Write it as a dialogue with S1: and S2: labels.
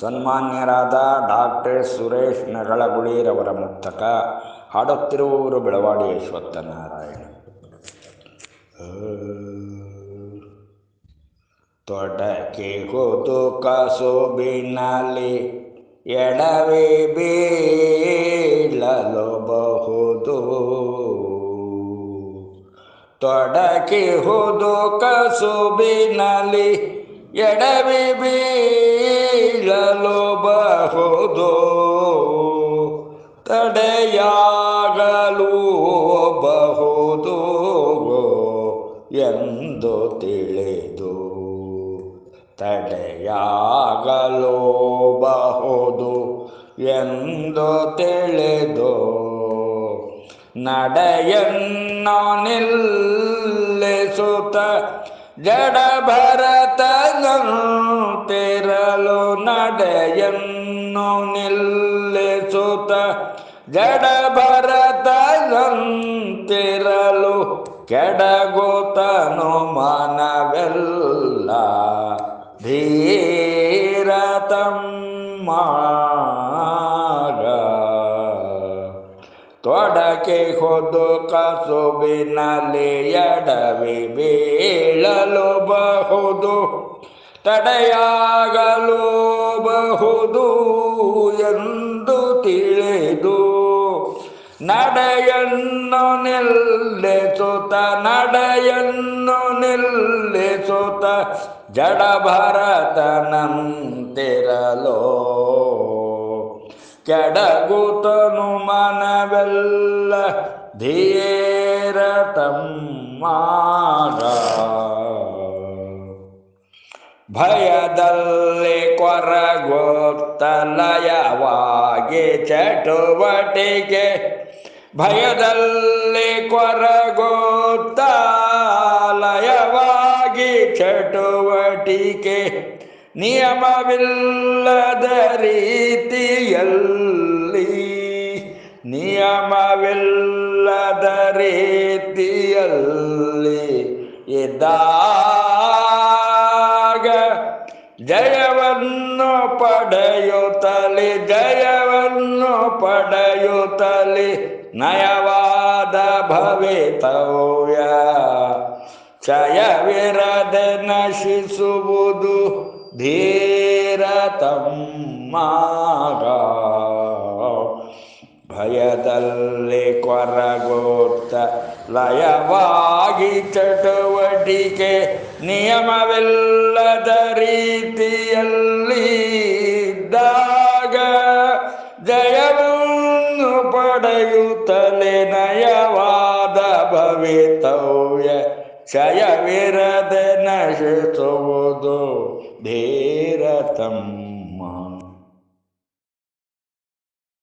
S1: ಸನ್ಮಾನ್ಯರಾದ doctor Suresh ನಗಳಗುಳಿರವರ ಮುಕ್ತಕ ಹಾಡುತ್ತಿರುವವರು ಬೆಳವಾಡಿ ಅಶ್ವತ್ಥನಾರಾಯಣ ತೊಡಕೆ ಹೋದು ಕಸುಬಿನಲ್ಲಿ ಎಡವಿ ಬೀಳಲು ಬಹುದು ತೊಡಕಿ ಹೋದು ಕಸುಬಿನಲ್ಲಿ ಎಡವಿ ಬೀಳಲು ಬಹುದು ತಡೆಯಾಗಲು ಬಹುದು ಎಂದು ತಿಳಿದು. ತಡೆಯಾಗಲು ಬಹುದು ಎಂದು ತಿಳಿದು. ನಡೆಯನ್ನು ನಿಲ್ಲಿಸುತ್ತ ಜಡ ಭರತನಂತಿರಲು ನಡೆಯನ್ನು ನಿಲ್ಲಿಸುತ್ತ ಜಡ ಭರತನಂತಿರಲು ಕೆಡಗೋತನು ಮನವೆಲ್ಲ ಧೀರತಮ್ಮ ತೊಡಕೆ ಹೊದು ಕಸುಬಿನಲ್ಲಿ ಎಡವಿ ಬೀಳಲು ಬಹುದು, ತಡೆಯಾಗಲು ಬಹುದು ಎಂದು ತಿಳಿದು ನಡೆಯನ್ನು ನಿಲ್ಲಿಸುತ್ತ ನಡೆಯನ್ನು ನಿಲ್ಲಿಸುತ್ತ ಜಡ ಭರತನಂತಿರಲೋ ಕೆಡಗುತನು ಮನವೆಲ್ಲ ಧೀರ ತಮ್ಮಾಗ ಭಯದಲ್ಲಿ ಕೊರಗೊತ್ತಲಯವಾಗಿ ಚಟುವಟಿಕೆ ಭಯದಲ್ಲಿ ಕೊರಗೊತ್ತಲಯವಾಗಿ ಚಟುವಟಿಕೆ ನಿಯಮವಿಲ್ಲದ ರೀತಿಯಲ್ಲಿ ನಿಯಮವಿಲ್ಲದ ರೀತಿಯಲ್ಲಿ ಇದ್ದಾಗ ಜಯವನ್ನು ಪಡೆಯುತ್ತಲಿ ಜಯವನ್ನು ಪಡೆಯುತ್ತಲಿ ನಯವಾದ ಭವಿತವ್ಯ ಕ್ಷಯವಿರದೆ ನಶಿಸುವುದು ಧೀರ ಮಾಗ ಭಯದಲ್ಲಿ ಕೊರಗೋತ್ತ ಲಯವಾಗಿ ಚಟುವಟಿಕೆ ನಿಯಮವಿಲ್ಲದ ರೀತಿಯಲ್ಲಿ ಇದ್ದಾಗ ಜಯವನ್ನು ಪಡೆಯುತ್ತಲೇ ನಯವಾದ ಭವಿತವ್ಯ ಕ್ಷಯವಿರದೆ ನಶಿಸುವುದು ಧೀರ ತಮ್ಮ